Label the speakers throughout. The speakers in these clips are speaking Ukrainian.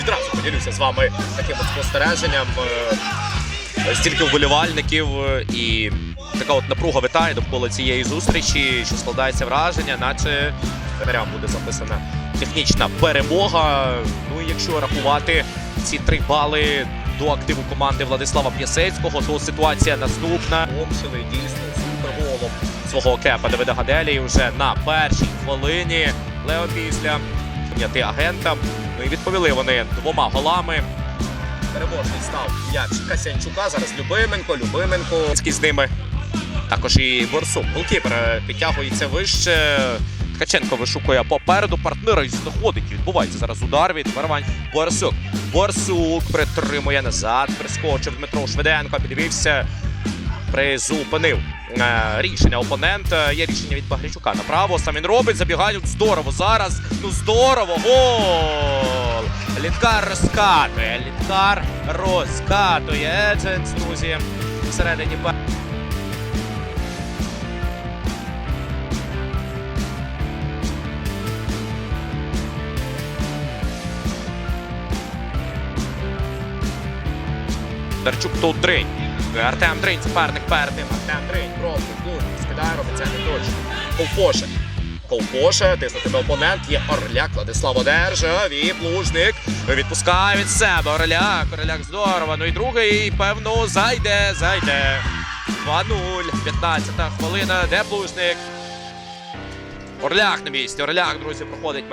Speaker 1: Відразу поділюся з вами таким от спостереженням. Е, Стільки вболівальників е, і така от напруга витає довкола цієї зустрічі, що складається враження, наче тренерам буде записана технічна перемога. Ну і якщо рахувати ці три бали до активу команди Владислава П'ясецького, то ситуація наступна. Обшили дійсно суперголом свого кепа Давида Гаделі вже на першій хвилині. Лео після агентам. Ну і відповіли вони двома голами. Переможний став м'яч Касянчука. Зараз Любименко, Любименко. З ними також і Борсук. Голкіпер е, підтягується вище. Ткаченко вишукує попереду партнера і знаходить. Відбувається зараз удар від Варвань. Борсук. Борсук притримує назад. Прискочив Дмитро Швиденко. Підвівся. Призупинив рішення опонента. Є рішення від Багрячука направо. Сам він робить. Забігають здорово зараз. Ну здорово. Гол! Лінкар розкатує. Лінкар розкатує. Едженс, друзі. Всередині пе- Дарчук тут Дринь. Артем Дринь, суперник перед. Артем Дринь, пробує, ну, скидає, робить це не точно. Ковпоше. Ковпоше, тиснути на опонент. Є Орляк, Владислав одержав і Плужник відпускає від себе. Орляк, Орляк здорово. Ну і другий, певно, зайде, зайде. 2-0, 15 хвилина, де Плужник? Орляк на місці, Орляк, друзі, проходить.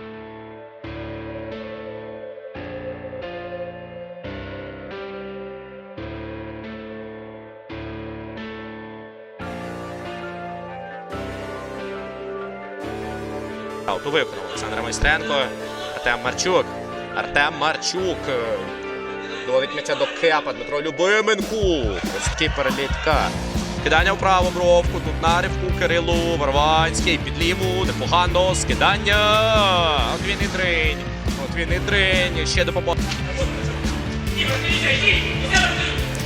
Speaker 1: Ауту виконав Олександр Майстренко. Артем Марчук. Артем Марчук. Доводить м'яча до кепа. Дмитро Любименку. Ось перелітка. Кидання вправо бровку. Тут на ривку Кирилу Варванський. Під ліву. Непогано. Скидання. От він і дринь. От він і дринь. Ще допомога.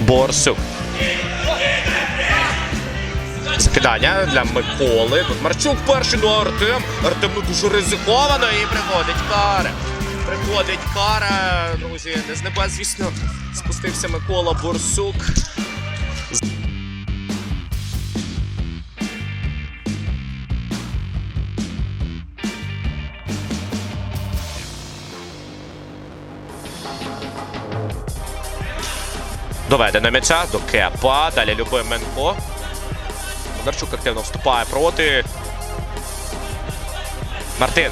Speaker 1: Борсук. Скидання для Миколи. Тут Марчук перший, ну Артем. Артем дуже ризиковано і приходить кара. Приходить кара. Друзі, не з небес, звісно, спустився Микола Борсук. Доведено м'яча до Кепа. Далі Любименко. Бондарчук активно вступає проти. Мартин.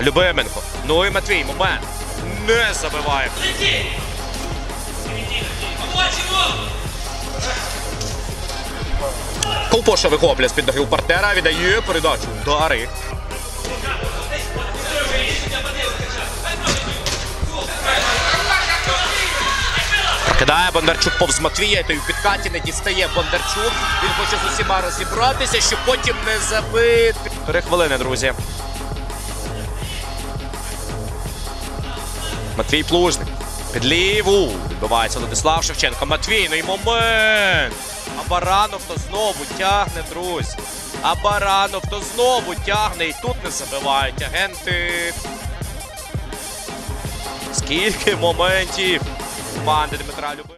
Speaker 1: Любименко. Ну і Матвій. Момент. Не забиває. Колпоша вихоплює з під ноги у партнера. Віддає передачу. Удари. Кидає Бондарчук повз Матвія, той у підкаті не дістає Бондарчук. Він хоче з усіма розібратися, щоб потім не забити. Три хвилини, друзі. Матвій Плужник. Під ліву. Відбувається Владислав Шевченко. Матвій, ну і момент. А Баранов то знову тягне, друзі. А Баранов то знову тягне. І тут не забивають агенти. Скільки моментів команди Дмитра Люби.